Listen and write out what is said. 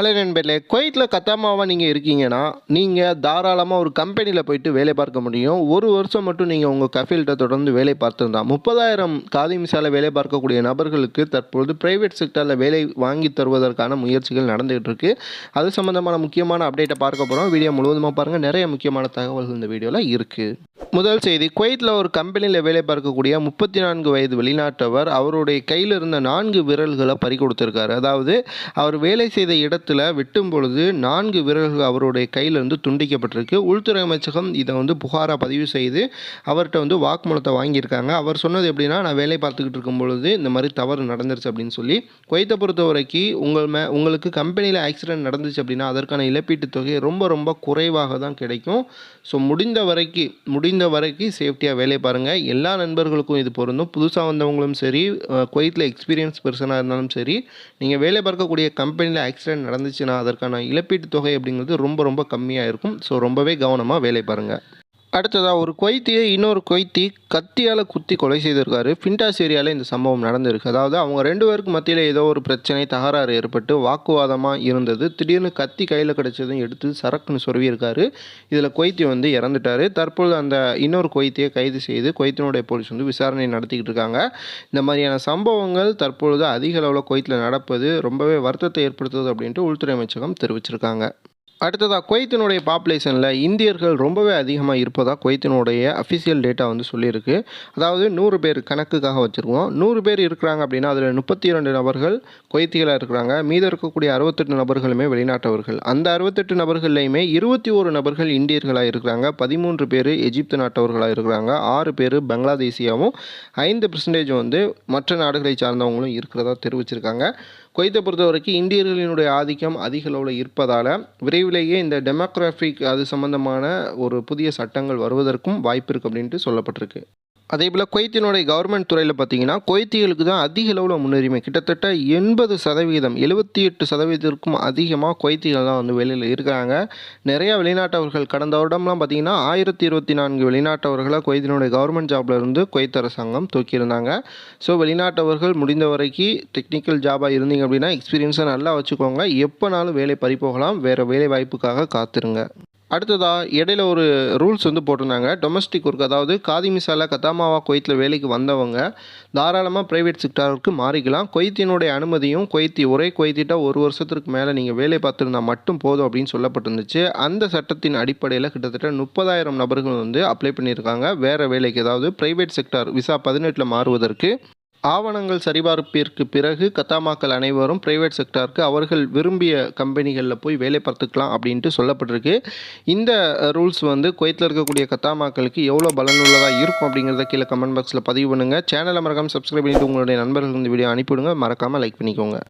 Hello நண்பர்களே குவைத்தில் கத்தாமாவாக நீங்கள் இருக்கீங்கன்னா நீங்கள் தாராளமாக ஒரு கம்பெனியில் போயிட்டு வேலை பார்க்க முடியும். ஒரு வருஷம் மட்டும் நீங்கள் உங்கள் கஃபீல்கிட்ட தொடர்ந்து வேலை பார்த்துருந்தா முப்பதாயிரம் காதி மிசால வேலை பார்க்கக்கூடிய நபர்களுக்கு தற்பொழுது பிரைவேட் செக்டரில் வேலை வாங்கி தருவதற்கான முயற்சிகள் நடந்துகிட்டு இருக்கு. அது சம்மந்தமான முக்கியமான அப்டேட்டை பார்க்க போகிறோம் வீடியோ முழுவதுமாக பாருங்கள் நிறைய முக்கியமான தகவல்கள் இந்த வீடியோவில் இருக்குது முதல் செய்தி குவைத்தில் ஒரு கம்பெனியில் வேலை பார்க்கக்கூடிய முப்பத்தி நான்கு வயது வெளிநாட்டவர் அவருடைய கையில் இருந்த நான்கு விரல்களை பறி கொடுத்துருக்காரு. அதாவது அவர் வேலை செய்த இடத்துல வெட்டும் பொழுது நான்கு விரல்கள் அவருடைய கையிலிருந்து துண்டிக்கப்பட்டிருக்கு. உள்துறை அமைச்சகம் இதை வந்து புகாராக பதிவு செய்து அவர்கிட்ட வந்து வாக்குமூலத்தை வாங்கியிருக்காங்க. அவர் சொன்னது எப்படின்னா நான் வேலை பார்த்துக்கிட்டு இருக்கும் பொழுது இந்த மாதிரி தவறு நடந்துருச்சு அப்படின்னு சொல்லி குவைத்தை பொறுத்த வரைக்கும் உங்கள் மே உங்களுக்கு கம்பெனியில் ஆக்சிடென்ட் நடந்துச்சு அப்படின்னா அதற்கான இழப்பீட்டுத் தொகை ரொம்ப ரொம்ப குறைவாக தான் கிடைக்கும். ஸோ முடிந்த வரைக்கும் முடிந்த வரைக்கும் சேஃப்டியாக வேலை பாருங்கள் எல்லா நண்பர்களுக்கும் இது பொருந்தும். புதுசாக வந்தவங்களும் சரி குவைத்தில் எக்ஸ்பீரியன்ஸ் பர்சனாக இருந்தாலும் சரி நீங்கள் வேலை பார்க்கக்கூடிய கம்பெனியில் ஆக்சிடென்ட் நடந்துச்சுன்னா அதற்கான இழப்பீட்டு தொகை அப்படிங்கிறது ரொம்ப ரொம்ப கம்மியாக இருக்கும். ஸோ ரொம்பவே கவனமாக வேலை பாருங்கள் அடுத்ததாக ஒரு கொய்த்தியை இன்னொரு கொய்த்தி கத்தியால் குத்தி கொலை செய்திருக்காரு. ஃபின்டாஸ் ஏரியாவில் இந்த சம்பவம் நடந்திருக்கு. அதாவது அவங்க ரெண்டு பேருக்கு மத்தியில் ஏதோ ஒரு பிரச்சனை தகராறு ஏற்பட்டு வாக்குவாதமாக இருந்தது. திடீர்னு கத்தி கையில் கிடைச்சதும் எடுத்து சரக்குன்னு சொருவியிருக்காரு. இதில் கொய்த்தி வந்து இறந்துட்டார். தற்பொழுது அந்த இன்னொரு கொய்த்தியை கைது செய்து கொய்த்தினுடைய போலீஸ் வந்து விசாரணை நடத்திக்கிட்டு இருக்காங்க. இந்த மாதிரியான சம்பவங்கள் தற்பொழுது அதிக அளவில் கொய்த்தில் நடப்பது ரொம்பவே வருத்தத்தை ஏற்படுத்துது அப்படின்ட்டு உள்துறை அமைச்சகம் தெரிவிச்சிருக்காங்க. அடுத்ததாக குவைத்தினுடைய பாப்புலேஷனில் இந்தியர்கள் ரொம்பவே அதிகமாக இருப்பதாக குவைத்தினுடைய அஃபிஷியல் டேட்டா வந்து சொல்லியிருக்கு. அதாவது நூறு பேர் கணக்குக்காக வச்சுருக்கோம். நூறு பேர் இருக்கிறாங்க அப்படின்னா அதில் முப்பத்தி இரண்டு நபர்கள் குவைத்திகளாக இருக்கிறாங்க. மீதம் இருக்கக்கூடிய அறுபத்தெட்டு நபர்களுமே வெளிநாட்டவர்கள். அந்த அறுபத்தெட்டு நபர்கள்லையுமே இருபத்தி ஒரு நபர்கள் இந்தியர்களாக இருக்கிறாங்க. பதிமூன்று பேர் எஜிப்து நாட்டவர்களாக இருக்கிறாங்க. ஆறு பேர் பங்களாதேசியாவும் ஐந்து பர்சன்டேஜ் வந்து மற்ற நாடுகளை சார்ந்தவங்களும் இருக்கிறதா தெரிவிச்சிருக்காங்க. குவைத்தை பொறுத்த வரைக்கும் இந்தியர்களினுடைய ஆதிக்கம் அதிக அளவில் இருப்பதால் விரைவிலேயே இந்த டெமோக்ராஃபிக் அது சம்பந்தமான ஒரு புதிய சட்டங்கள் வருவதற்கும் வாய்ப்பு இருக்குது அப்படின்ட்டு சொல்லப்பட்டிருக்கு. அதே போல் குவைத்தினுடைய கவர்மெண்ட் துறையில் பார்த்தீங்கன்னா குவைத்திகளுக்கு தான் அதிக அளவில் முன்னுரிமை. கிட்டத்தட்ட எண்பது சதவீதம் எழுபத்தி எட்டு சதவீதத்திற்கும் அதிகமாக குவைத்திகள் தான் வந்து வெளியில் இருக்கிறாங்க. நிறையா வெளிநாட்டவர்கள் கடந்த வருடம்லாம் பார்த்தீங்கன்னா ஆயிரத்தி இருபத்தி நான்கு வெளிநாட்டவர்களை குவைத்தினுடைய கவர்மெண்ட் ஜாப்ல இருந்து குவைத் அரசாங்கம் தூக்கியிருந்தாங்க ஸோ வெளிநாட்டவர்கள் முடிந்த வரைக்கும் டெக்னிக்கல் ஜாபாக இருந்தீங்க அப்படின்னா எக்ஸ்பீரியன்ஸை நல்லா வச்சுக்கோங்க. எப்போனாலும் வேலை பறி போகலாம். வேறு வேலை வாய்ப்புக்காக காத்துருங்க. அடுத்ததாக இடையில ஒரு ரூல்ஸ் வந்து போட்டிருந்தாங்க. டொமஸ்டிக் ஒர்க் அதாவது காதி மிசாலா கத்தாமாவா கொய்த்தில் வேலைக்கு வந்தவங்க தாராளமாக ப்ரைவேட் செக்டாருக்கு மாறிக்கலாம். கொய்த்தினுடைய அனுமதியும் கொய்த்தி ஒரே குவைத்திட்ட ஒரு வருஷத்துக்கு மேலே நீங்கள் வேலை பார்த்துருந்தா மட்டும் போதும் அப்படின்னு சொல்லப்பட்டிருந்துச்சு. அந்த சட்டத்தின் அடிப்படையில் கிட்டத்தட்ட முப்பதாயிரம் நபர்கள் வந்து அப்ளை பண்ணியிருக்காங்க. வேறு வேலைக்கு அதாவது ப்ரைவேட் செக்டார் விசா பதினெட்டில் மாறுவதற்கு. ஆவணங்கள் சரிபார்ப்பிற்கு பிறகு கத்தாமாக்கள் அனைவரும் பிரைவேட் செக்டாருக்கு அவர்கள் விரும்பிய கம்பெனிகளில் போய் வேலை பார்த்துக்கலாம் அப்படின்ட்டு சொல்லப்பட்டிருக்கு. இந்த ரூல்ஸ் வந்து குவைத்தில் இருக்கக்கூடிய கத்தாமாக்களுக்கு எவ்வளோ பலனுள்ளதாக இருக்கும் அப்படிங்கிறத கீழே கமெண்ட் பாக்ஸில் பதிவு பண்ணுங்கள் சேனலை மறக்காமல் சப்ஸ்கிரைப் பண்ணிவிட்டு உங்களுடைய நண்பர்களுக்கு இந்த வீடியோ அனுப்பிவிடுங்க. மறக்காமல் லைக் பண்ணிக்கோங்க.